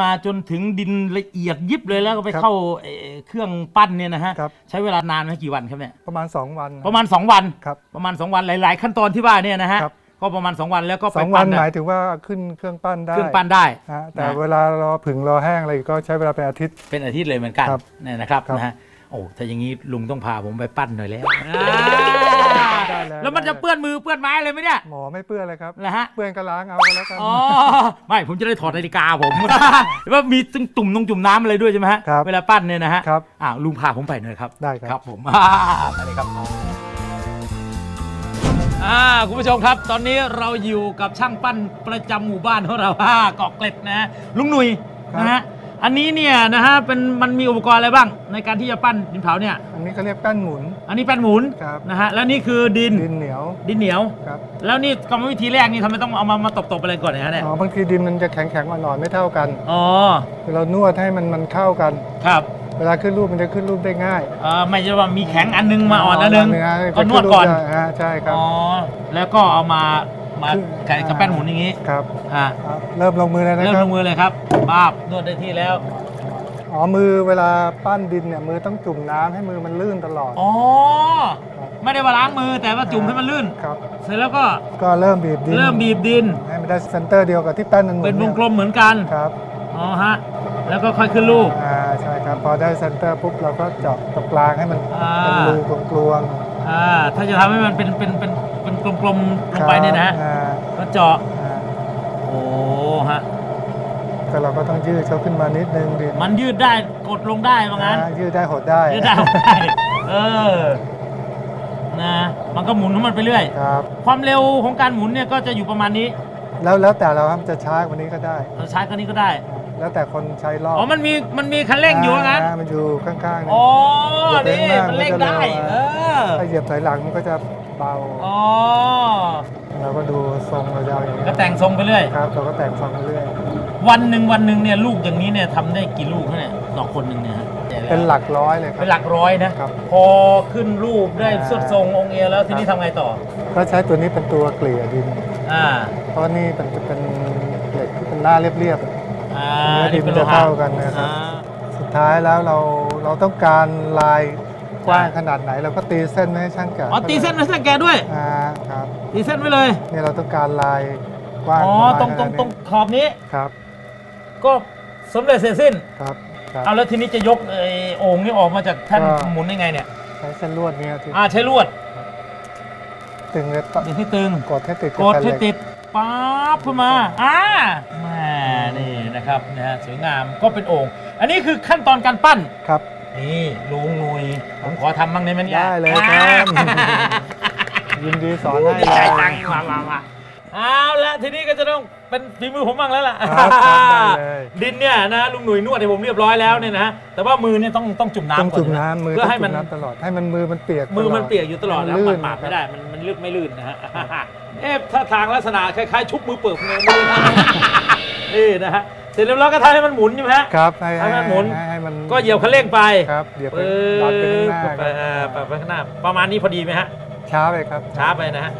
มาจนถึงดินละเอียดยิบเลยแล้วก็ไปครับเข้าเอ่อเครื่องปั้นเนี่ยนะฮะครับ ใช้เวลานานไหมกี่วันครับเนี่ยประมาณ 2 วันประมาณ 2 วันครับ ประมาณ 2 วันหลาย ๆ ขั้นตอนที่ว่าเนี่ยนะฮะครับ ก็ประมาณ 2 วันแล้วก็สไปองวัปั้นนหมายถึงว่าขึ้นเครื่องปั้นได้เครื่องปั้นได้ ฮะแต่นะ เวลารอผึ่งรอแห้งอะไรก็ใช้เวลาเป็นอาทิตย์ เป็นอาทิตย์เลยเหมือนกันครับเนี่ยนะครับครับ นะฮะโอ้ถ้าอย่างนี้ลุงต้องพาผมไปปั้นหน่อยแล้ว ได้แล้วแล้วมันจะเปื้อนมือเปื้อนไม้เลยไหมเนี่ยหมอไม่เปื้อนเลยครับนะฮะเปื้อนก็ล้างเอาก็แล้วกันอ๋อไม่ผมจะได้ถอดนาฬิกาผมว่ามีตึงตุ่มนงจุ่มน้ำอะไรด้วยใช่ไหมฮะครับเวลาปั้นเนี่ยนะฮะครับอ่าลุงพาผมไปหน่อยครับได้ครับครับผมอ่าไปเลยครับอ่าคุณผู้ชมครับ ตอนนี้เราอยู่กับช่างปั้นประจำหมู่บ้านของเราอ่าเกาะเกร็ดนะฮะลุงหนุ่ยครับนะฮะ อันนี้เนี่ยนะฮะเป็นมันมีอุปกรณ์อะไรบ้าง ในการที่จะปั้นดินเผาเนี่ย อันนี้เขาเรียกแป้นหมุนอันนี้แป้นหมุนครับนะฮะแล้วนี่คือดินดินเหนียวดินเหนียว ครับแล้วนี่กรรมวิธีแรกนี่ทำไมต้องเอามามาตบๆอะไรก่อนเนี่ยฮะเนี่ยอ๋อบางทีดินมันจะแข็งแข็งๆอ่อนๆไม่เท่ากันอ๋อเรานวดให้มันมันเข้ากัน ครับเวลาขึ้นรูปมันจะขึ้นรูปได้ง่ายเออไม่ใช่ว่ามีแข็งอันนึงมาอ่อนอันนึงเะก็นวดก่อนจะขึ้รูปไฮะใช่ครับ อ๋อแล้วก็เอามา มาคือไก่กับแป้นหมุนอย่างนี้ครับอ่าครับเริ่มลงมือเลยนะเริ่มครัลบงมือเลยครับบ้าบนวดได้ที่แล้วอ๋อมือเวลาปั้นดินเนี่ยมือต้องจุ่มน้ำให้มือมันลื่นตลอดอ๋อครับไม่ได้ว่าล้างมือแต่ว่าจุ่มให้มันลื่นครับเสร็จแล้วก็ก็เริ่มบีบดินเริ่มบีบดินให้มันได้เซนเตอร์เดียวกับที่แป้นมันหมุนเป็นวงยกลมเหมือนกันครับอ๋อฮะแล้วก็ค่อยขึ้นรูปอ่าใช่ครับพอได้เซนเตอร์ปุ๊บเราก็เจาะตรงกลางให้มันอ่าเป็นรูกลวง อ่าถ้าจะทำให้มันเป็นเป็นเป็นเป็นกลมๆๆลงไปเนี่ยนะอ่าก็เจาะอ่าโอ้ฮะก็เราก็ต้องยืดเขาขึ้นมานิดนึงดิมันยืดได้กดลงได้ว่างั้น อ่ายืดได้หดได้ยืดได้หดได้เออนะมันก็หมุนของมันไปเรื่อย ครับ ความเร็วของการหมุนเนี่ยก็จะอยู่ประมาณนี้แล้วแล้วแต่เราครับจะช้ากว่านี้ก็ได้เราใช้กันนี้ก็ได้ แล้วแต่คนใช้รอบอ๋อ มันมี มันมีคันเร่งอยู่ว่างั้นามันอยู่ข้างๆนี่อ๋อเหยีนี่ยบไปข้างหน้ามันเร่งได้มันก็จะเอเร็วอถ้าเหยียบถอยหลังมันก็จะเบา อ๋อ เราก็ดูทรงเราจะเอาอย่างนี้ก็แต่งทรงไปเรื่อย ครับ เราก็แต่งทรงไปเรื่อย วันหนึ่งวันหนึ่งเนี่ยลูกอย่างนี้เนี่ยทำได้กี่ลูกเนี่ยต่อคนหนึ่งเนี่ยฮะเป็นหลักร้อยเลยครัเป็บนหลักร้อยนะครับพอขึ้นรูปได้อ่าสุดทรงองค์เอวแล้วทีนี้ทำไงต่อ ก็ใช้ตัวนี้เป็นตัวเกลี่ยดิน อ่า เพราะนี่เป็นจะเป็นเหล็กที่เป็นหน้าเรียบอ่า เนื้อดินป็จะโลหเท่ากันนะครับอ่าๆสุดท้ายแล้วเราเราต้องการลายกว้างขนาดไหนเราก็ตีเส้นไม่ให้ช่างแกะอ๋อตีเส้นไว้เส้นแกด้วยอ่าครับตีเส้นไว้เลยนี่เราต้องการลายกว้างอ๋อประมาณตรงตรงขนาดนี้ตรงขอบนี้ครับ ก็สำเร็จเสร็จสิ้นครับครับเอาแล้วทีนี้จะยกไอ้โอ่งนี่ออกมาจากแท่านก็หมุนยังไงเนี่ยใช้เส้นลวดเนี่ยที่อ่าใช้ลวดตึงเลยตดึงให้ตึงกดให้ติดกดบแผ่นให้เหล็ติดป๊าบขึ้นมาอ่าแหม่ นี่นะครับนะฮะสวยงามก็เป็นโอ่งอันนี้คือขั้นตอนการปั้น ครับ นี่ลุงหนุยผมขอทำบ้างได้ไหมเนี่ยได้เลยครับ ยินดีสอนให้ดีใจเลย จังมามามาเอาละทีนี้ก็จะต้องเป็นฝีมือผมบ้างแล้วล่ะ ครับครับได้เลย ดินเนี่ยนะลุงหนุ่ยนวดให้ผมเรียบร้อยแล้วเนี่ยนะฮะแต่ว่ามือเนี่ยต้องต้องจุ่มน้ำต้องก่อนจุ่มน้ำมือเพื่อต้องให้มัจุ่นมน้ำตลอดให้มันมือมันเปียกมือมันเปียกอยู่ตลอดแล้วลื่มันปาดไม่ได้ มันมันลึกไม่ลื่นนะฮะ เอ๊ะถ้าทางลักษณะคล้ายๆ ชุบมือเปิดมือมือนะ นี่นะฮะ เสร็จเรียบร้อยก็ทำให้มันหมุนใช่ไหมฮะครับให้ให้มันหมุนให้ให้มันก็เหยียบคันเร่งไปครับเหยียบไปปึ๊ดันไปข้างหน้าบไปคเอ่อรับไปข้างหน้า ประมาณนี้พอดีไหมฮะช้าไปครับช้าไปนะฮะ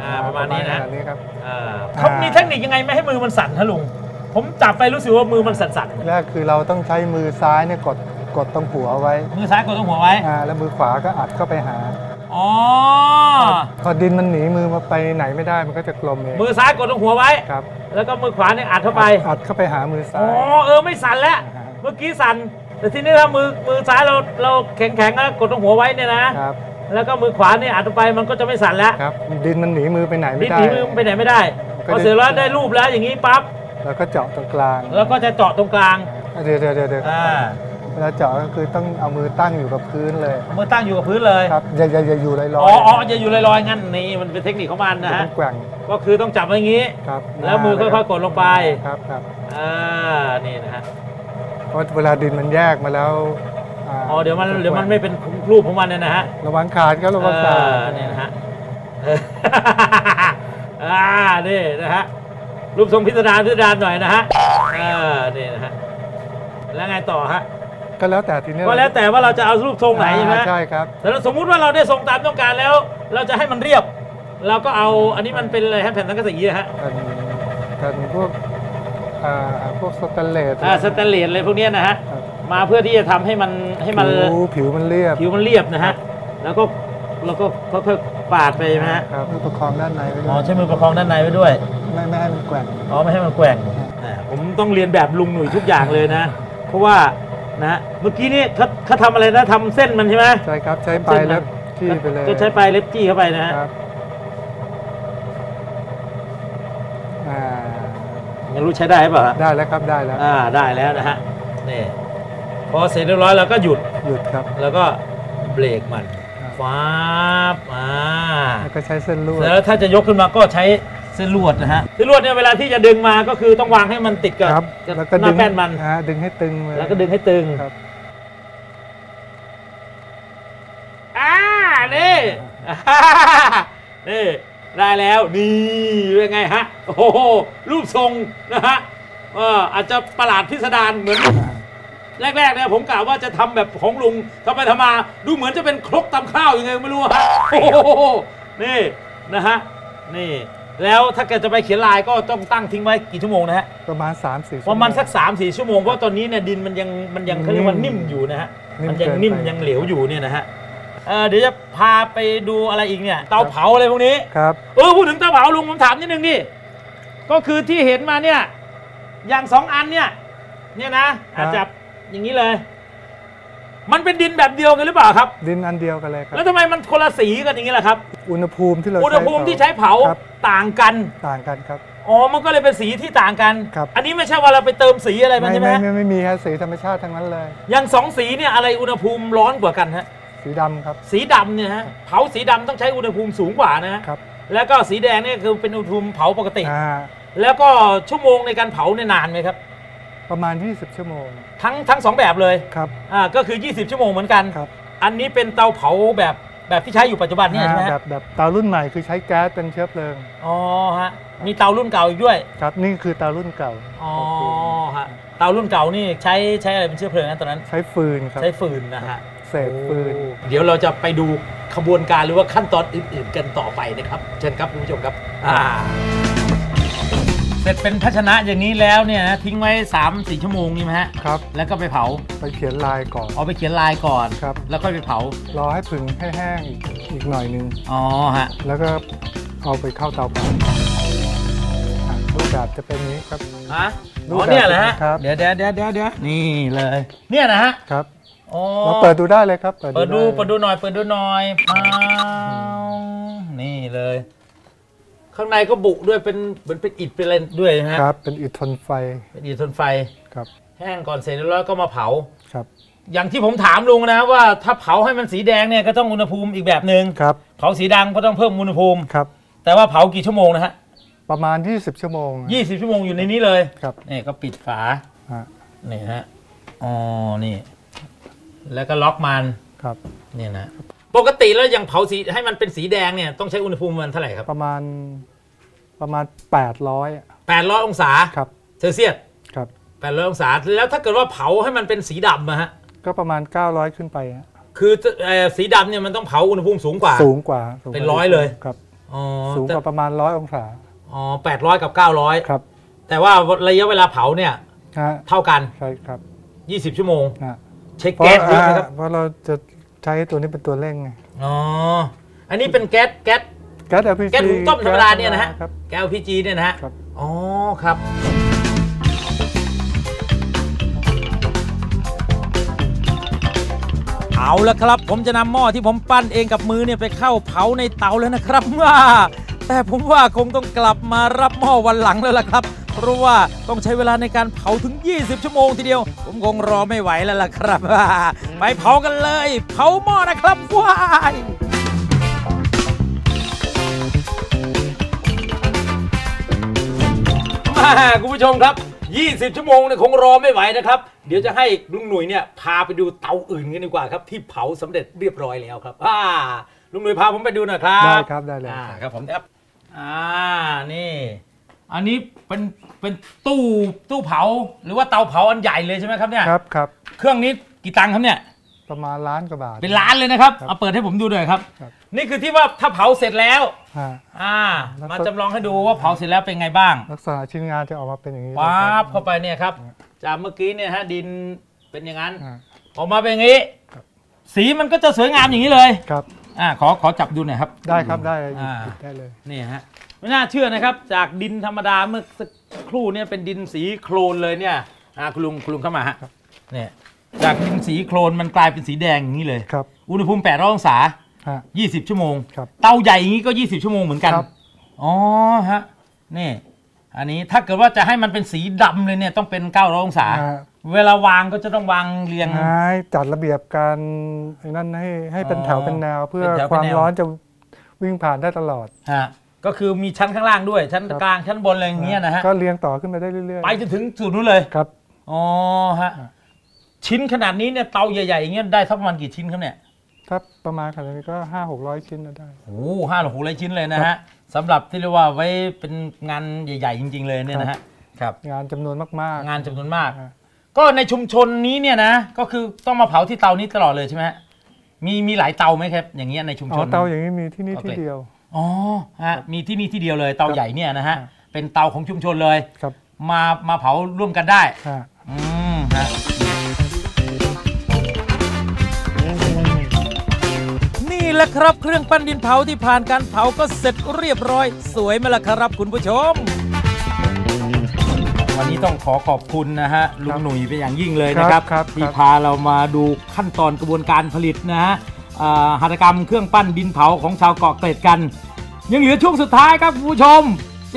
อ่าประมาณนี้นะประมาณนี้ครับอ่าเขามีเทคนิคยังไงไม่ให้มือมันสั่นฮะลุงผมจับไปรู้สึกว่ามือมันสั่นแรกคือเราต้องใช้มือซ้ายเนี่ยกดกดตรงหัวไว้ๆมือซ้ายกดตรงหัวไว้อ่าแล้วมือขวาก็อัดเข้าไปหา อ๋อ พอดินมันหนีมือมาไปไหนไม่ได้มันก็จะกลมเองมือซ้ายกดตรงหัวไว้ ครับแล้วก็มือขวาเนี่ยอัดเข้าไป อัดเข้าไปหามือซ้าอ๋อย เออไม่สั่นแล้ว อ่าฮะ เมื่อกี้สั่น แต่ทีนี้ถ้ามือมือซ้ายเราเราแข็งแข็งๆแล้วกดตรงหัวไว้เนี่ยนะ ครับ แล้วก็มือขวาเนี่ยอัดลงไปมันก็จะไม่สั่นแล้วครับ ดินมันหนีมือไปไหนนิไม่ดได้ หนีมือไปไหนไม่ได้ ก็พอจะเสร็จแล้วได้รูปแล้วอย่างนี้ปั๊บ แล้วก็เจาะตรงกลางแล้วก็จะเจาะตรงกลาง เดี๋ยวเดี๋ยวเดี๋ยวเดี๋ยวอ่า เวลาเจาะก็คือต้องเอามือตั้งอยู่กับพื้นเลยเอามือตั้งอยู่กับพื้นเลย ครับอย่าอย่าอย่าอยู่ลอยๆอ๋ออ๋อจะอยู่ลอยๆงั้นนี่มันเป็นเทคนิคของมันนะต้ฮะองแกว่งก็คือต้องจับไว้อย่างนี้ ครับแล้วมือค่อยๆกดลงไปครับครับอ่านี่นะฮะเพราะเวลาดินมันแยกมาแล้วาอ๋อเดี๋ยวมันเดี๋ยวมันไม่เป็นรูปของมันเนี่ยนะฮะระวังขาดครับระวังขาดเออนี่นะฮะอ่านี่นะฮะรูปทรงพิสดารพิสดารหน่อยนะฮะอ่านี่นะฮะแล้วไงต่อฮะ ก็แล้วแต่ทีนี้ก็แล้วแต่ว่าเราจะเอารูปทรงไหนใช่ไหมอ่าใช่ครับแต่สมมุติว่าเราได้ทรงตามต้องการแล้ว เราจะให้มันเรียบ เราก็เอาอันนี้มันเป็นอะไรฮะแผ่นสังกะสีอะฮะกันกันพวกอ่าพวกสแตนเลสอ่าสแตนเลสอะไรพวกเนี้ยนะฮะครับมาเพื่อที่จะทำให้มันให้มันผิวผิวมันเรียบผิวมันเรียบนะฮะแล้วก็แล้วก็ค่อยๆปาดไปนะฮะครับมือประคองด้านในไว้ด้อ๋อวยใช้มือประคองด้านในไว้ด้วยไม่ไม่ให้มันแกว่งอ๋อไม่ให้มันแกว่งอ่าผมต้องเรียนแบบลุงหนุ่ยทุกอย่างเลยนะ เพราะว่า นะฮะเมื่อกี้นี่เขาเขาทำอะไรนะทำเส้นมันใช่ไหมใช่ครับใช้ปลายเล็บที่ไปเลยก็ใช้ปลายเล็บจี้เข้าไปนะฮะครับอ่าไม่รู้ใช้ได้หรือเปล่าฮะได้แล้วครับได้แล้วอ่าได้แล้วนะฮะนี่พอเสร็จเรียบร้อยเราก็หยุดหยุดครับ แล้วก็เบรกมันครับฟ้าบอ่าแล้วก็ใช้เส้นลวดแล้วถ้าจะยกขึ้นมาก็ใช้ เส้นลวดนะฮะเส้นลวดเนี่ยเวลาที่จะดึงมาก็คือต้องวางให้มันติดกับครับกับแล้วก็หดึน้างแป้นมัน อ่าดึงให้ตึงเลยแล้วก็ดึงให้ตึงครับ อ่า นี่อ่านี่ ได้แล้ว นี่ เป็นไงฮะ โอ้โห รูปทรงนะฮะเอออาจจะประหลาดพิสดารเหมือน แรกๆเนี่ยผมกล่าวว่าจะทำแบบของลุงทำไปทำมา ดูเหมือนจะเป็นครกตำข้าวยังไงไม่รู้ฮะ โอ้โห นี่ นะฮะ นี่ แล้วถ้าเกิดจะไปเขียนลายก็ต้องตั้งทิ้งไว้กี่ชั่วโมงนะฮะประมาณ3 4ชั่วโงประมาณสัก3ามสี่ชั่วโมงเพราะตอนนี้เนี่ยดินมันยังมันยังเขาเรียกว่านิ่มอยู่นะฮะนิ่มมันยังเกินนิ่มไปยังเหลวอยู่เนี่ยนะฮะเอ่อเดี๋ยวจะพาไปดูอะไรอีกเนี่ยเตาเผาอะไรพวกนี้ครับเออพูดถึงเตาเผาลุงผมถามนิดนึงดิก็คือที่เห็นมาเนี่ยอย่างสองอันเนี่ยเนี่ยนะอาจจะอย่างนี้เลย มันเป็นดินแบบเดียวกันหรือเปล่าครับ ดินอันเดียวกันเลยครับแล้วทำไมมันคนละสีกันอย่างนี้ล่ะครับ อุณหภูมิที่เราอุณหภูมิที่ใช้เผาครับต่างกัน ต่างกันครับ อ๋อ มันก็เลยเป็นสีที่ต่างกัน ครับ อันนี้ไม่ใช่ว่าเราไปเติมสีอะไรมันไม่ใช่ไหมไม่ฮะไม่ไม่มีฮะสีธรรมชาติทั้งนั้นเลย อย่างสองสีเนี่ยอะไรอุณหภูมิร้อนกว่ากันฮะ สีดำครับ สีดำเนี่ยฮะ เผาสีดำต้องใช้อุณหภูมิสูงกว่านะฮะ ครับ แล้วก็สีแดงเนี่ยคือเป็นอุณหภูมิเผาปกติ อ่า แล้วก็ชั่วโมงในการเผาเนี่ยนานไหมครับ ประมาณ 20 ชั่วโมง ทั้งทั้งสองแบบเลย ครับ อ่า ก็คือ 20 ชั่วโมงเหมือนกัน ครับ อันนี้เป็นเตาเผาแบบ แบบที่ใช้อยู่ปัจจุบันเนี่ยใช่ไหมอ่าแบฮะบแบบเตารุ่นใหม่คือใช้แก๊สเป็นเชื้อเพลิงอ๋อฮะมีเตารุ่นเก่าอีกด้วยครับนี่คือเตารุ่นเก่าอ๋อฮะเตารุ่นเก่านี่ใช้ใช้อะไรเป็นเชื้อเพลิงนะตอนนั้น ใช้ฟืนครับใช้ฟืนนะฮะเศษฟืน เดี๋ยวเราจะไปดูขบวนการหรือว่าขั้นตอนอื่น ๆ กันต่อไปนะครับ เชิญครับคุณผู้ชมครับอ่า เสร็จเป็นภาชนะอย่างนี้แล้วเนี่ยนะทิ้งไว้3 4ชั่วโมงนี่ไหมฮะครับ แล้วก็ไปเผาไปเขียนลายก่อน เอาไปเขียนลายก่อนครับ แล้วค่อยไปเผารอให้ผึ่งให้แห้งอีกอีกหน่อยนึง อ๋อฮะแล้วก็เอาไปเข้าเตาเผาอะรูปแบบจะเป็นนี้ครับ ฮะรูอ๋ปอแบบเนี่ยเหรอฮะครับ เดี๋ยวเดี๋ยวเดี๋ยวเดี๋ยวเดี๋ยวนี่เลย เนี่ยนะฮะครับอ๋อเราเปิดดูได้เลยครับเปิดเปิดดูไเปิดดูหน่อยเปิดดูหน่อยปาวนี่เลย ข้างในก็บุด้วยเป็นเหมือนเป็นอิฐเป็นอะไรด้วยนะฮะครับเป็นอิฐทนไฟเป็นอิฐทนไฟครับแห้งก่อนเสร็จแล้วก็มาเผาครับ อย่างที่ผมถามลุงนะว่าถ้าเผาให้มันสีแดงเนี่ยก็ต้องอุณหภูมิอีกแบบหนึ่งครับเผาสีดำก็ต้องเพิ่มอุณหภูมิครับแต่ว่าเผากี่ชั่วโมงนะฮะประมาณ 20 ชั่วโมง 20 ชั่วโมงอยู่ในนี้เลยครับนี่ก็ปิดฝาอะนี่ฮะอ๋อนี่ แล้วก็ล็อกมัน ครับเนี่ยนะปกติแล้วอย่างเผาสีให้มันเป็นสีแดงเนี่ยต้องใช้อุณหภูมิมันเท่าไหร่ครับประมาณประมาณ 800อะ800 องศาครับเซลเซียสครับ800องศาแล้วถ้าเกิดว่าเผาให้มันเป็นสีดำอะฮะก็ประมาณ 900 ขึ้นไปฮะคือเอ่อสีดำเนี่ยมันต้องเผาอุณหภูมิสูงกว่า สูงกว่าสูงกว่าเป็นร้อยเลยครับอ๋อสูงกว่าประมาณ100องศาอ๋อ800กับ900ครับ แต่ว่าระยะเวลาเผาเนี่ยฮะเท่ากันใช่ครับ20ชั่วโมงฮะใช้เพราะแก๊สเยอะไหมครับอ่าเพราะเราจะ ใช้ตัวนี้เป็นตัวเร่งไงอ๋อ อันนี้เป็นแก๊สแก๊สแก๊ส LPG แก๊สหุงต้มธรรมดาเนี่ยนะฮะครับ แก๊ส LPG เนี่ยนะฮะครับ อ๋อครับเอาละครับ ผมจะนำหม้อที่ผมปั้นเองกับมือเนี่ยไปเข้าเผาในเตาแล้วนะครับว่าแต่ผมว่าคงต้องกลับมารับหม้อวันหลังแล้วล่ะครับ เพราะว่าต้องใช้เวลาในการเผาถึง 20 ชั่วโมงทีเดียว ผมคงรอไม่ไหวแล้วล่ะครับ ไปเผากันเลย เผาหม้อนะครับว้ายแม่คุณผู้ชมครับ 20 ชั่วโมงเนี่ยคงรอไม่ไหวนะครับ เดี๋ยวจะให้ลุงหนุ่ยเนี่ยพาไปดูเตาอื่นกันดีกว่าครับ ที่เผาสำเร็จเรียบร้อยแล้วครับอ่าลุงหนุ่ยพาผมไปดูหน่อยครับได้ครับได้เลยอ่าครับผมครับอ่านี่ อันนี้เป็นเป็นตู้ตู้เผา หรือว่าเตาเผาอันใหญ่เลยใช่ไหมครับเนี่ยครับครับเครื่องนี้กี่ตังค์ครับเนี่ย ประมาณล้านกว่าบาท เป็นล้านเลยนะครับครับเอาเปิดให้ผมดูหน่อยครับ ครับ นี่คือที่ว่าถ้าเผาเสร็จแล้ว ฮะ อ่า แล้วก็ มาจำลองให้ดูว่าเผาเสร็จแล้วเป็นไงบ้างลักษณะชิ้นงานจะออกมาเป็นอย่างนี้ป๊าลยครับเข้าไปเนี่ยครับ จากเมื่อกี้เนี่ยฮะดินเป็นอย่างนั้นอ่าออกมาเป็นอย่างนี้ ครับ สีมันก็จะสวยงามอย่างนี้เลย ครับ อ่าขอขอจับดูหน่อยครับ ได้ครับได้หยิบอ่า หยิบได้เลย นี่ฮะ ไม่น่าเชื่อนะครับ จากดินธรรมดาเมื่อสักครู่เนี่ยเป็นดินสีโคลนเลยเนี่ยอ่าคุณลุงคุณลุงเข้ามาฮะเนี่ยจากดินสีโคลนมันกลายเป็นสีแดงอย่างนี้เลย ครับ อุณหภูมิ800องศา ฮะ 20 ชั่วโมง ครับเตาใหญ่อย่างนี้ก็ 20 ชั่วโมงเหมือนกัน ครับ อ๋อฮะ นี่ อันนี้ถ้าเกิดว่าจะให้มันเป็นสีดำเลยเนี่ยต้องเป็น 900องศา อ่า เวลาวางก็จะต้องวางเรียง ให้จัดระเบียบการไอ้นั่นให้ให้เป็นอ๋อแถวเป็นแนวเพื่อเป็นแถวเป็นความแนว ร้อนจะวิ่งผ่านได้ตลอด ฮะ ก็คือมีชั้นข้างล่างด้วย ชั้นครับกลางชั้นบนอะไรอย่างเงี้ยนะฮะก็เรียงต่อขึ้นไปได้เรื่อยไปจนถึงจุดนู้นเลยๆครับอ๋อฮะอ่าชิ้นขนาดนี้เนี่ยเตาใหญ่ๆอย่างเงี้ยได้สักประมาณกี่ชิ้นครับเนี่ยถ้าประมาณขนาดนี้ก็ห้าหกร้อยชิ้นน่ะได้โอ้ห้าหรือหกร้อยชิ้นเลยนะฮะสำหรับที่เรียกว่าไว้เป็นงานใหญ่ ๆ จริง ๆ เลยเนี่ยนะฮะครับ งานจำนวนมากๆ งานจำนวนมากอ่าก็ในชุมชนนี้เนี่ยนะ ก็คือต้องมาเผาที่เตานี้ตลอดเลยใช่ไหมฮะมีมีหลายเตาไหมครับ อย่างเงี้ยในชุมอ๋ชอนเตาอย่างนี้มีที่นี่โอเคที่เดียว อ๋อฮะมีที่นี่ที่เดียวเลยเตาใหญ่เนี่ยนะฮะครับเป็นเตาของชุมชนเลยครับ มามาเผาร่วมกันได้ฮะอืมฮะนี่แหละครับเครื่องปั้นดินเผาที่ผ่านการเผาก็เสร็จเรียบร้อย สวยไหมล่ะครับคุณผู้ชม วันนี้ต้องขอขอบคุณนะฮะลุงหนุ่ยเป็นอย่างยิ่งเลยนะครับครับที่ครับพาเรามาดูขั้นตอนกระบวนการผลิตนะฮะอ่า หัตถกรรมเครื่องปั้นดินเผาของชาวเกาะเกร็ดกัน ยังเหลือช่วงสุดท้ายครับคุณผู้ชม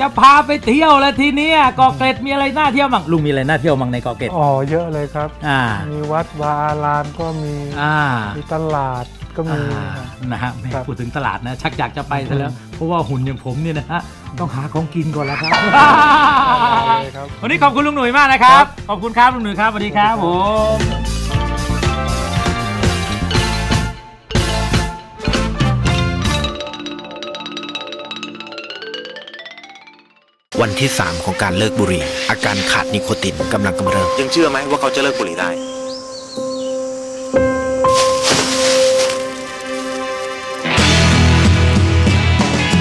จะพาไปเที่ยวแล้วทีเนี้ยเกาะเกร็ดมีอะไรน่าเที่ยวบ้างลุงมีอะไรน่าเที่ยวบ้างในเกาะเกร็ดอ๋อเยอะเลยครับ อ่า มีวัดวาอารามก็มีอ่ามีตลาดก็มีอ่านะฮะไม่ครับพูดถึงตลาดนะ ชักอยากจะไปซะแล้ว เพราะว่าหุ่นอย่างผมเนี่ยนะฮะต้องหาของกินก่อนแล้วครับเลยครับวันนี้ขอบคุณลุงหนุ่ยมากนะครับ ขอบคุณครับลุงหนุ่ยครับสวัสดีครับผม วันที่ 3 ของการเลิกบุหรี่ อาการขาดนิโคตินกำลังกำเริบยังเชื่อไหมว่าเขาจะเลิกบุหรี่ได้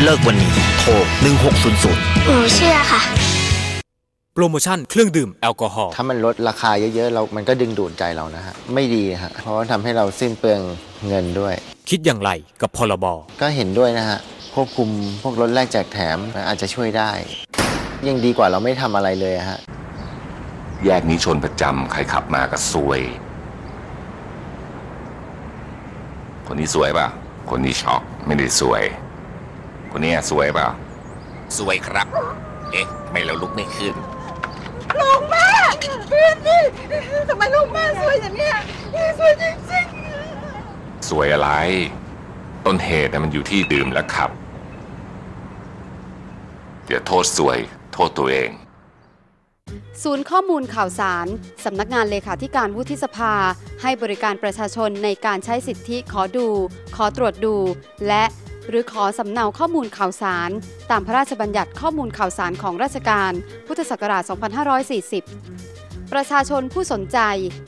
เลิกวันนี้โทร 1600 หนูเชื่อค่ะ โปรโมชั่นเครื่องดื่มแอลกอฮอล์ ถ้ามันลดราคาเยอะๆเรา มันก็ดึงดูดใจเรานะฮะ ไม่ดีฮะ เพราะว่าทำให้เราสิ้นเปลืองเงินด้วย คิดอย่างไรกับพรบ ก็เห็นด้วยนะฮะควบคุมพวกรถแรกแจกแถมมันอาจจะช่วยได้ ยังดีกว่าเราไม่ทำอะไรเลยอะฮะ แยกนี้ชนประจำใครขับมาก็ซวย คนนี้สวยป่ะ คนนี้ช็อกไม่ได้สวย คนนี้สวยป่ะ สวยครับ เอ๊ะทำไมเราลุกไม่ขึ้นสวยอะไร ต้นเหตุน่ะมันอยู่ที่ดื่มและขับเดี๋ยวโทษสวย โทษตัวเอง ศูนย์ข้อมูลข่าวสาร สำนักงานเลขาธิการวุฒิสภา ให้บริการประชาชนในการใช้สิทธิขอดู ขอตรวจดู และหรือขอสำเนาข้อมูลข่าวสาร ตามพระราชบัญญัติข้อมูลข่าวสารของราชการ พุทธศักราช 2540 ประชาชนผู้สนใจ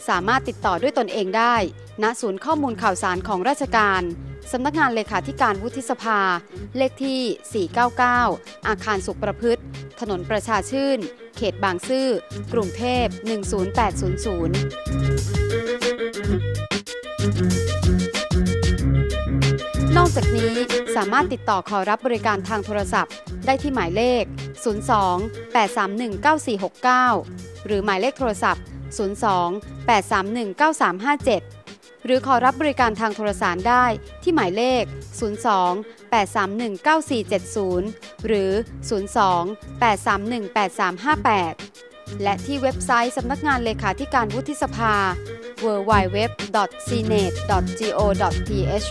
สามารถติดต่อด้วยตนเองได้ ณศูนย์ข้อมูลข่าวสารของราชการ สำนักงานเลขาธิการวุฒิสภา เลขที่ 499 อาคารสุขประพฤติ ถนนประชาชื่น เขตบางซื่อ กรุงเทพ 10800 นอกจากนี้สามารถติดต่อขอรับบริการทางโทรศัพท์ ได้ที่หมายเลข 02 831 9469 หรือหมายเลขโทรศัพท์ 02 831 9357 หรือขอรับบริการทางโทรสารได้ที่หมายเลข 02 831 9470 หรือ 02 831 8358 และที่เว็บไซต์สำนักงานเลขาธิการวุฒิสภา www.cnet.go.th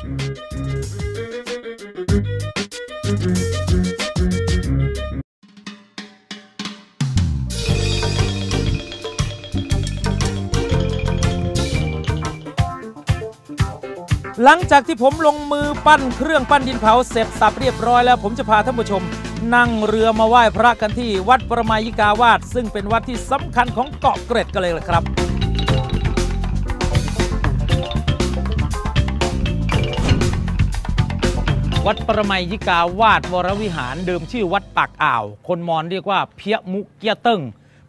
หลังจากที่ผมลงมือปั้นเครื่องปั้นดินเผาเสร็จสับเรียบร้อยแล้ว ผมจะพาท่านผู้ชม นั่งเรือมาไหว้พระกันที่วัดประมายิกาวาด ซึ่งเป็นวัดที่สำคัญของเกาะเกร็ดกันเลยละครับ วัดประไมยิกาวาดวรวิหารเดิมชื่อวัดปากอ่าว คนมอญเรียกว่าเพียมุกเกียตึ้ง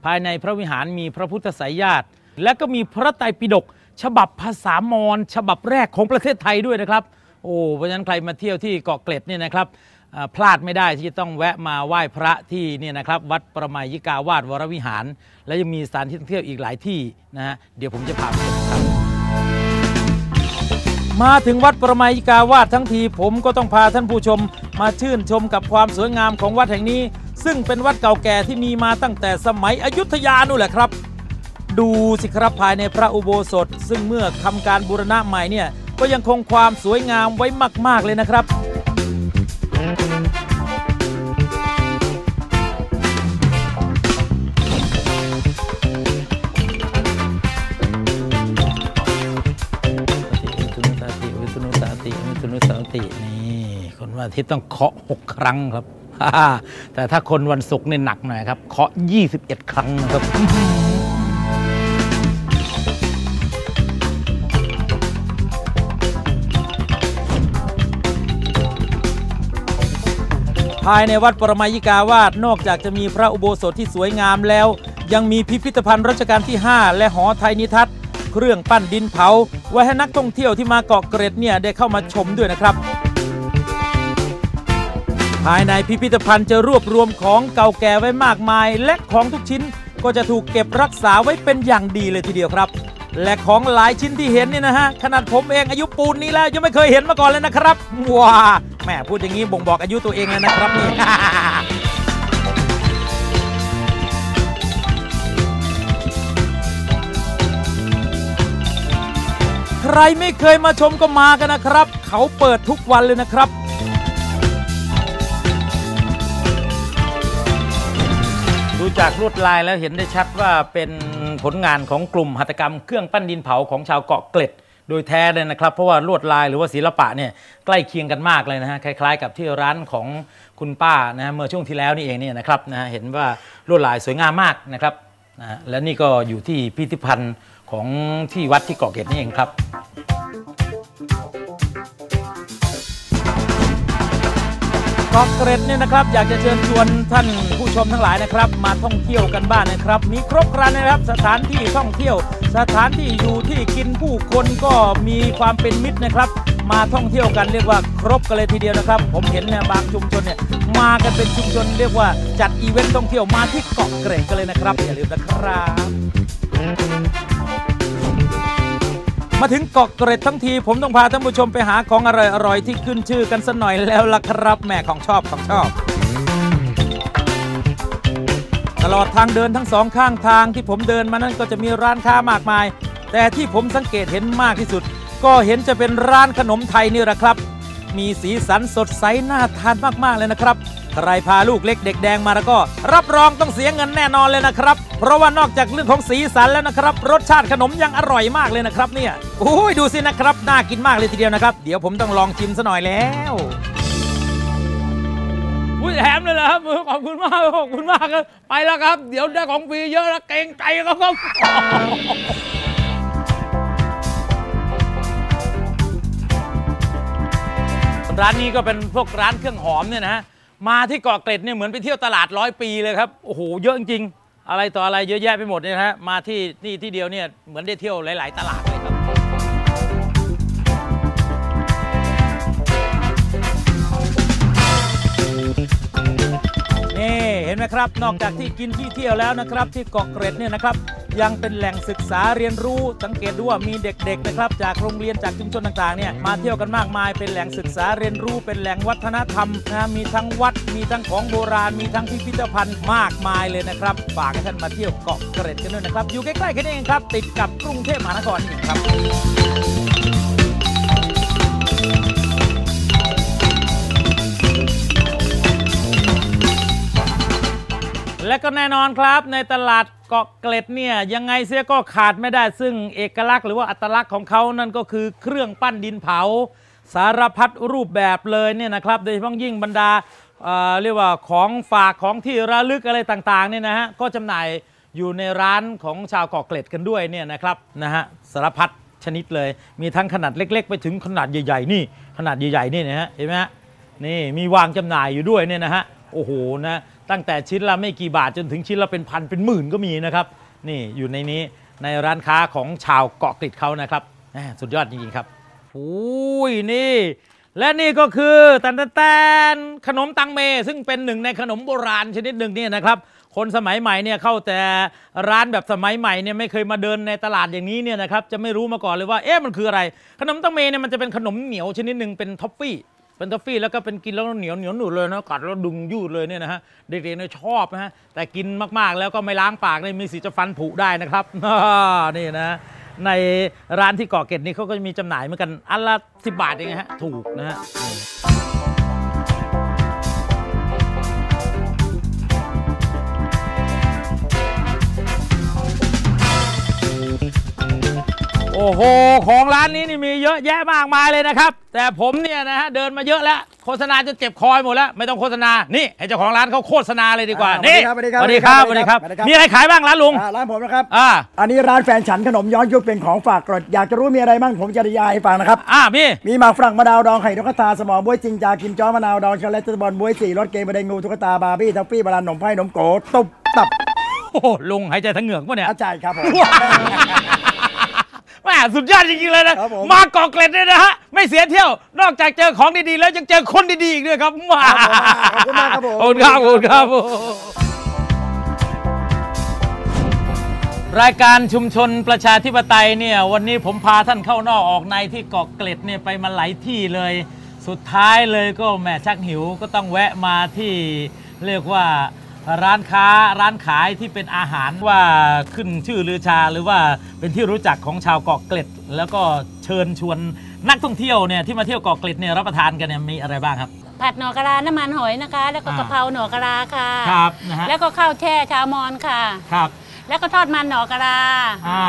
ภายในพระวิหารมีพระพุทธสายญาติ และก็มีพระไตรปิฎก ฉบับภาษามอญฉบับแรกของประเทศไทยด้วยนะครับ โอ้เพราะฉะนั้นใครมาเที่ยวที่เกาะเกร็ดเนี่ยนะครับพลาดไม่ได้ที่จะต้องแวะมาไหว้พระที่เนี่ยนะครับวัดประไมยิกาวาดวรวิหาร และยังมีสถานที่ท่องเที่ยวอีกหลายที่นะฮะเดี๋ยวผมจะพาไปชมครับมาถึงวัดประไมยิกาวาดทั้งทีผมก็ต้องพาท่านผู้ชมมาชื่นชมกับความสวยงามของวัดแห่งนี้ ซึ่งเป็นวัดเก่าแก่ที่มีมาตั้งแต่สมัยอยุธยานู่นแหละครับ ดูสิครับภายในพระอุโบสถ ซึ่งเมื่อทำการบูรณะใหม่เนี่ยก็ยังคงความสวยงามไว้มาก ๆ เลยนะครับวิษณุสาติวิษณุสาติวิษณุสาตินี่คนวันอาทิตย์ต้องเคาะ 6 ครั้งครับ แต่ถ้าคนวันศุกร์เนี่ยหนักหน่อยครับเคาะ 21 ครั้งนะครับายในวัดปรมายิกาวาสนอกจากจะมีพระอุโบสถที่สวยงามแล้ว ยังมีพิพิธภัณฑ์รัชกาลที่ 5 และหอไทยนิทัศน์เครื่องปั้นดินเผา ไว้ให้นักท่องเที่ยวที่มาเกาะเกร็ดเนี่ยได้เข้ามาชมด้วยนะครับ ภายในพิพิธภัณฑ์จะรวบรวมของเก่าแก่ไว้มากมาย และของทุกชิ้นก็จะถูกเก็บรักษาไว้เป็นอย่างดีเลยทีเดียวครับ และของหลายชิ้นที่เห็นนี่นะฮะขนาดผมเองอายุปูนนี้แล้วยังไม่เคยเห็นมาก่อนเลยนะครับว้าแม่พูดอย่างนี้บ่งบอกอายุตัวเองเลยนะครับนี่ ใครไม่เคยมาชมก็มากันนะครับ เขาเปิดทุกวันเลยนะครับ จากลวดลายแล้วเห็นได้ชัดว่าเป็นผลงานของกลุ่มหัตถกรรมเครื่องปั้นดินเผาของชาวเกาะเกร็ดโดยแท้เลยนะครับ เพราะว่าลวดลายหรือว่าศิลปะเนี่ยใกล้เคียงกันมากเลยนะฮะคล้ายๆ กับที่ร้านของคุณป้านะฮะเมื่อช่วงที่แล้วนี่เองเนี่ยนะครับนะฮะเห็นว่าลวดลายสวยงามมากนะครับนะฮะและนี่ก็อยู่ที่พิพิธภัณฑ์ของที่วัดที่เกาะเกร็ดนี่เองครับ เกาะเกร็ดเนี่ยนะครับ อยากจะเชิญชวนท่านผู้ชมทั้งหลายนะครับ มาท่องเที่ยวกันบ้านนะครับ มีครบครันนะครับสถานที่ท่องเที่ยว สถานที่อยู่ที่กินผู้คนก็มีความเป็นมิตรนะครับ มาท่องเที่ยวกันเรียกว่าครบกันเลยทีเดียวนะครับ ผมเห็นเนี่ยบางชุมชนเนี่ยมากันเป็นชุมชนเรียกว่าจัดอีเวนต์ท่องเที่ยวมาที่เกาะเกร็ดกันเลยนะครับอย่าลืมนะครับ มาถึงเกาะเกร็ดทั้งที ผมต้องพาท่านผู้ชมไปหาของอร่อยๆที่ขึ้นชื่อกันสักหน่อยแล้วล่ะครับแม่ของชอบของชอบ ตลอดทางเดินทั้งสองข้างทางที่ผมเดินมานั้นก็จะมีร้านค้ามากมาย แต่ที่ผมสังเกตเห็นมากที่สุด ก็เห็นจะเป็นร้านขนมไทยนี่แหละครับ มีสีสันสดใสน่าทานมากๆเลยนะครับ ใครพาลูกเล็กเด็กแดงมาแล้วก็ รับรองต้องเสียเงินแน่นอนเลยนะครับ เพราะว่านอกจากเรื่องของสีสันแล้วนะครับ รสชาติขนมยังอร่อยมากเลยนะครับเนี่ยโอ้ยดูสินะครับน่ากินมากเลยทีเดียวนะครับ เดี๋ยวผมต้องลองชิมซะหน่อยแล้วอุ้ยแถมเลยเหรอครับขอบคุณมากขอบคุณมากครับไปแล้วครับ เดี๋ยวได้ของฟรีเยอะแล้วเกรงใจเขาครับร้านนี้ก็เป็นพวกร้านเครื่องหอมเนี่ยนะฮะ มาที่เกาะเกร็ดเนี่ยเหมือนไปเที่ยวตลาดร้อยปีเลยครับโอ้โหเยอะจริงอะไรต่ออะไรเยอะแยะไปหมดเนี่ยนะฮะมาที่นี่ที่เดียวเนี่ยเหมือนได้เที่ยวหลาย ๆ ตลาดเลยครับ นไหมครับ นอกจากที่กินที่เที่ยวแล้วนะครับ ที่เกาะเกร็ดเนี่ยนะครับ ยังเป็นแหล่งศึกษาเรียนรู้ สังเกตดูว่ามีเด็กๆนะครับ จากโรงเรียนจากชุมชนต่างๆเนี่ยมาเที่ยวกันมากมาย เป็นแหล่งศึกษาเรียนรู้ เป็นแหล่งวัฒนธรรมนะมีทั้งวัด มีทั้งของโบราณ มีทั้งพิพิธภัณฑ์มากมายเลยนะครับฝากให้ท่านมาเที่ยวเกาะเกร็ดกันด้วยนะครับ อยู่ใกล้ๆแค่นี้เองครับ ติดกับกรุงเทพมหานครนี่เองครับ และก็แน่นอนครับในตลาดเกาะเกร็ดเนี่ยยังไงเสียก็ขาดไม่ได้ซึ่งเอกลักษณ์หรือว่าอัตลักษณ์ของเขานั่นก็คือเครื่องปั้นดินเผา สารพัดรูปแบบเลยเนี่ยนะครับโดยเฉพาะยิ่งบรรดาเอ่อเรียกว่าของฝากของที่ระลึกอะไรต่างๆเนี่ยนะฮะก็จำหน่ายอยู่ในร้านของชาวเกาะเกร็ดกันด้วยเนี่ยนะครับนะฮะสารพัดชนิดเลยมีทั้งขนาดเล็ก ๆ ไปถึงขนาดใหญ่ๆนี่ขนาดใหญ่ๆนี่นะฮะเห็นไหมฮะนี่มีวางจำหน่ายอยู่ด้วยเนี่ยนะฮะโอ้โหนะ ตั้งแต่ชิ้นละไม่กี่บาทจนถึงชิ้นละเป็นพันเป็นหมื่นก็มีนะครับ นี่อยู่ในนี้ในร้านค้าของชาวเกาะกริดเขานะครับแหม่สุดยอดจริงๆครับอุ้ยนี่ และนี่ก็คือแตนแตนขนมตังเม ซึ่งเป็นหนึ่งในขนมโบราณชนิดหนึ่งเนี่ยนะครับ คนสมัยใหม่เนี่ยเข้าแต่ร้านแบบสมัยใหม่เนี่ยไม่เคยมาเดินในตลาดอย่างนี้เนี่ยนะครับจะไม่รู้มาก่อนเลยว่าเอ๊ะมันคืออะไร ขนมตังเมเนี่ยมันจะเป็นขนมเหนียวชนิดหนึ่งเป็นท็อฟฟี่ เป็นทอฟฟี่แล้วก็เป็นกินแล้วเหนียวเหนียวหนุดเลยนะกัดแล้วดึงยืดเลยเนี่ยนะฮะเด็กๆเนี่ยชอบนะฮะแต่กินมากๆแล้วก็ไม่ล้างปากเนี่ยมีสิทธิ์จะฟันผุได้นะครับนี่นะในร้านที่เกาะเกร็ดนี่เขาก็จะมีจำหน่ายเหมือนกันอันละสิบาทเองฮะถูกนะฮะ โอ้โห ของร้านนี้นี่มีเยอะแยะมากมายเลยนะครับ แต่ผมเนี่ยนะฮะเดินมาเยอะแล้ว โฆษณาจนเจ็บคอยหมดแล้ว ไม่ต้องโฆษณา นี่ให้เจ้าของร้านเขาโฆษณาเลยดีกว่าอ่านี่สวัสดีครับสวัสดีครับสวัสดีครับสวัสดีครับสวัสดีครับ มีอะไรขายบ้างร้านลุงอ่าร้านผมนะครับ อ่า อันนี้ร้านแฟนฉันขนมย้อนยุคเป็นของฝากกรดอยากจะรู้มีอะไรบ้างผมจะริยายให้ฟังนะครับ อ่าพี่มีหมากฝรั่งมะนาวดองไข่นกกระทาสมองบวยจริงจากิมจ้อมะนาวดองช็อกโกแลตสบอลบวยสี่รสเกมบะเดงงูตุ๊กตาบาร์บี้ทัฟฟี่บาลานหนมไผ่หนมโกตุบตับ โอ้โหลุงหายใจทั้งเหงือกปะเนี่ยอาจารย์ครับผม แม่สุดยอดจริงๆเลยนะ ครับผม มาเกาะเกร็ดเลยนะฮะ ไม่เสียเที่ยว นอกจากเจอของดีๆ แล้วยังเจอคนดีๆ อีกด้วยครับมาขอบคุณมากครับผม ขอบคุณครับขอบคุณครับ รายการชุมชนประชาธิปไตยเนี่ย วันนี้ผมพาท่านเข้านอกออกในที่เกาะเกร็ดเนี่ยไปมาหลายที่เลย สุดท้ายเลยก็แหมชักหิวก็ต้องแวะมาที่เรียกว่า ร้านค้าร้านขายที่เป็นอาหารว่าขึ้นชื่อลือชาหรือว่าเป็นที่รู้จักของชาวเกาะเกร็ด แล้วก็เชิญชวนนักท่องเที่ยวเนี่ยที่มาเที่ยวเกาะเกร็ดเนี่ยรับประทานกันเนี่ยมีอะไรบ้างครับ ผัดหน่อกะลาน้ำมันหอยนะคะ แล้วก็อ่าก กะเพราหน่อกะลาค่ะ ครับนะฮะแล้วก็ข้าวแช่ชาวมอนค่ะ ครับแล้วก็ทอดมันหน่อกะลา อ่า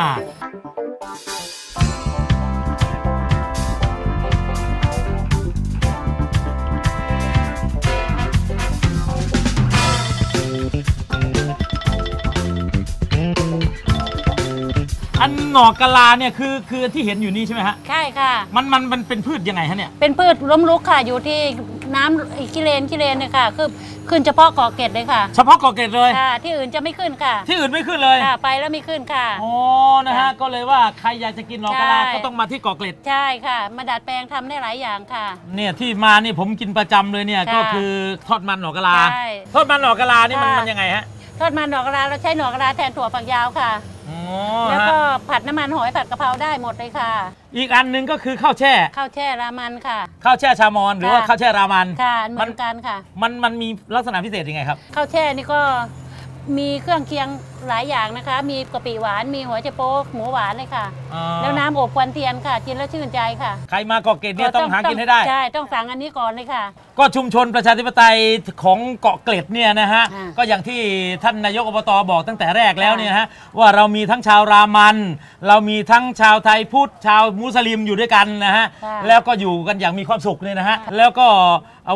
อันหน่อกะลาเนี่ยคือคือที่เห็นอยู่นี่ใช่ไหมฮะ ใช่ค่ะ มันมันมันเป็นพืชยังไงฮะเนี่ย เป็นพืชล้มลุกค่ะอยู่ที่น้ำอีกกิเลนกิเลนเนี่ยค่ะ คือขึ้นเฉพาะเกาะเกร็ดเลยค่ะเฉพาะเกาะเกร็ดเลย ค่ะ ที่อื่นจะไม่ขึ้นค่ะที่อื่นไม่ขึ้นเลยค่ะไปแล้วไม่ขึ้นค่ะอ๋อนะฮะก็เลยว่าใครอยากจะกินหนอกะลาใช่ก็ต้องมาที่เกาะเกร็ดใช่ค่ะ มาดัดแปลงทำได้หลายอย่างค่ะ เนี่ยที่มานี่ผมกินประจำเลยเนี่ยค่ะก็คือทอดมันหนอกะลาใช่ทอดมันหนอกะลานี่มันค่ะมันยังไงฮะทอดมันหน่อกะลาเราใช้หน่อกะลาแทนถั่วฝักยาวค่ะ อ๋อแล้วฮะก็ผัดน้ำมันหอยผัดกะเพราได้หมดเลยค่ะ อีกอันหนึงก็คือข้าวแช่ข้าวแช่รามันค่ะ ข้าวแช่ชามอนหรือว่าค่ะ ข้าวแช่รามัน ค่ะเหมือนกันค่ะมันมันมีลักษณะพิเศษยังไงครับ ข้าวแช่นี่ก็ มีเครื่องเคียงหลายอย่างนะคะ มีกะปิหวาน มีหัวไชโป๊กหมูหวานเลยค่ะอ๋อแล้วน้ำอบควันเทียนค่ะ กินแล้วชื่นใจค่ะใครมาเกาะเกร็ดเนี่ยต้องหากินให้ได้ ใช่ ต้องสั่งอันนี้ก่อนเลยค่ะ ก็ชุมชนประชาธิปไตยของเกาะเกร็ดเนี่ยนะฮะ อ่าก็อย่างที่ท่านนายกอบตบอกตั้งแต่แรกแล้วเนี่ยฮะ ว่าเรามีทั้งชาวรามัน เรามีทั้งชาวไทยพุทธชาวมุสลิมอยู่ด้วยกันนะฮะ ค่ะ แล้วก็อยู่กันอย่างมีความสุขเนี่ยนะฮะ แล้วก็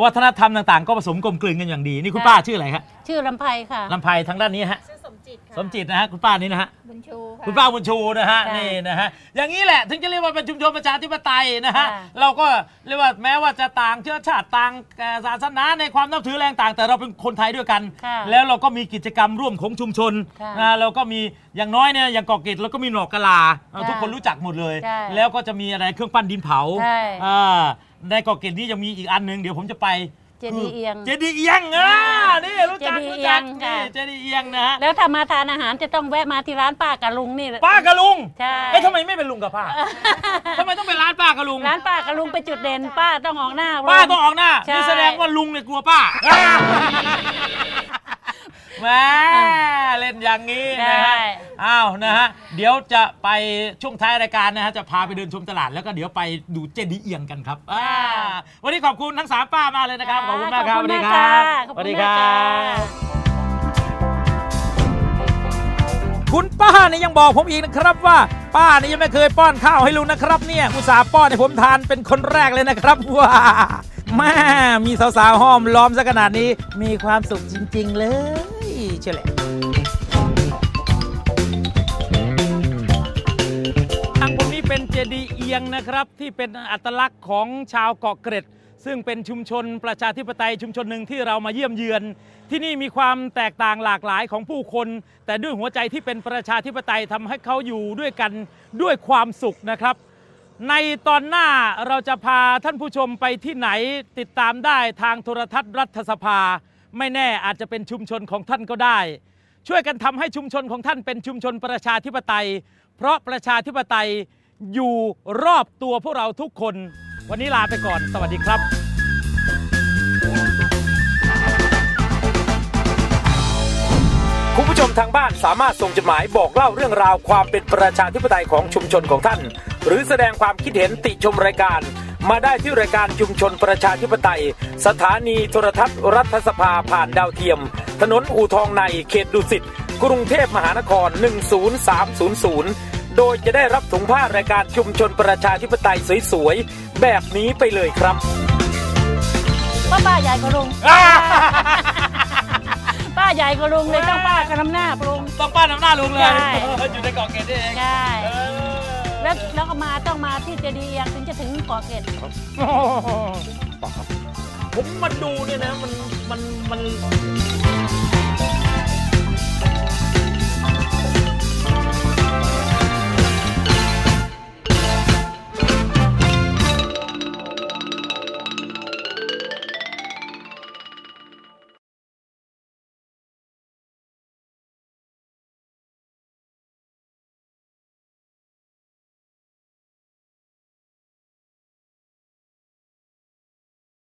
วัฒนธรรมต่างๆ ก็ผสมกลมกลืนกันอย่างดี นี่คุณป้าชื่ออะไรครับ ชื่อลำไพค่ะ ลำไพทางด้านนี้ฮะ ชื่อสมจิตค่ะสมจิตนะฮะคุณป้านี่นะฮะ บุญชูค่ะคุณป้าบุญชูนะฮะค่ะนี่นะฮะอย่างนี้แหละถึงจะเรียกว่าเป็นชุมชนประชาธิปไตยนะฮะค่ะเราก็เรียกว่าแม้ว่าจะต่างเชื้อชาติต่างเอ่อศาสนาในความนับถือแรงต่าง แต่เราเป็นคนไทยด้วยกัน ค่ะแล้วเราก็มีกิจกรรมร่วมของชุมชนค่ะนะเราก็มีอย่างน้อยเนี่ยอย่างเกาะเกร็ดเราก็มีหนอกกะลาเอ่อค่ะทุกคนรู้จักหมดเลย ใช่แล้วก็จะมีอะไรเครื่องปั้นดินเผาใช่ อ่าในเกาะเกร็ดนี้ยังมีอีกอันหนึ่งเดี๋ยวผมจะไป เจดีย์เอียง เจดีย์เอียงอ่านี่รู้จักเจดีย์รู้เอีจัยกงนี่ค่ะเจดีย์เอียงนะฮะแล้วถ้ามาทานอาหารจะต้องแวะมาที่ร้านป้ากับลุงนี่ป้ากับลุงใช่ เอ๊ะทำไมไม่เป็นลุงกับป้าทำไมต้องเป็นร้านป้ากับลุง ร้านป้ากับลุงเป็นจุดเด่นป้าต้องออกหน้า ป้าต้องออกหน้าใช่ นี่แสดงว่าลุงเนี่ยกลัวป้า แหม่เล่นอย่างนี้นะฮะได้อ้าวนะฮะเดี๋ยวจะไปช่วงท้ายรายการนะฮะจะพาไปเดินชมตลาดแล้วก็เดี๋ยวไปดูเจดีย์เอียงกันครับอ่าวันนี้ขอบคุณทั้งสามป้ามากเลยนะครับขอบคุณมากครับขอบคุณมากสวัสดีครัค่ะบขอบสวัสคุดีณคมากรัค่ะบ คุณป้านี่ยังบอกผมอีกนะครับว่า ป้านี่ยังไม่เคยป้อนข้าวให้ลุงนะครับ เนี่ยอุตส่าห์ป้อนให้ผมทานเป็นคนแรกเลยนะครับว้าแม่มีสาวๆห้อมล้อมซะขนาดนี้มีความสุขจริง ๆ เลย เชื่อแหละทางผมนี้เป็นเจดีย์เอียงนะครับที่เป็นอัตลักษณ์ของชาวเกาะเกร็ด ซึ่งเป็นชุมชนประชาธิปไตยชุมชนหนึ่งที่เรามาเยี่ยมเยือน ที่นี่มีความแตกต่างหลากหลายของผู้คน แต่ด้วยหัวใจที่เป็นประชาธิปไตยทำให้เขาอยู่ด้วยกันด้วยความสุขนะครับในตอนหน้าเราจะพาท่านผู้ชมไปที่ไหนติดตามได้ทางโทรทัศน์รัฐสภา ไม่แน่อาจจะเป็นชุมชนของท่านก็ได้ ช่วยกันทำให้ชุมชนของท่านเป็นชุมชนประชาธิปไตย เพราะประชาธิปไตยอยู่รอบตัวพวกเราทุกคน วันนี้ลาไปก่อน สวัสดีครับคุณผู้ชมทางบ้านสามารถส่งจดหมายบอกเล่าเรื่องราวความเป็นประชาธิปไตยของชุมชนของท่าน หรือแสดงความคิดเห็นติชมรายการ มาได้ที่รายการชุมชนประชาธิปไตย สถานีโทรทัศน์รัฐสภาผ่านดาวเทียม ถนนอู่ทองในเขตดุสิตกรุงเทพมหานคร 10300 โดยจะได้รับถุงผ้ารายการชุมชนประชาธิปไตยสวยๆ แบบนี้ไปเลยครับป้าป้าใหญ่กว่าลุงป้าใหญ่กว่าลุงเลยต้องป้ากันน้ำหน้าลุงต้องป้าน้ำหน้าลุงเลยใช่อยู่ในเกาะเกตเองใช่ แล้วแล้วก็มาต้องมาที่เจดีย์เอียงถึงจะถึงเกาะเกร็ดผมมาดูเนี่ยนะมันมันมัน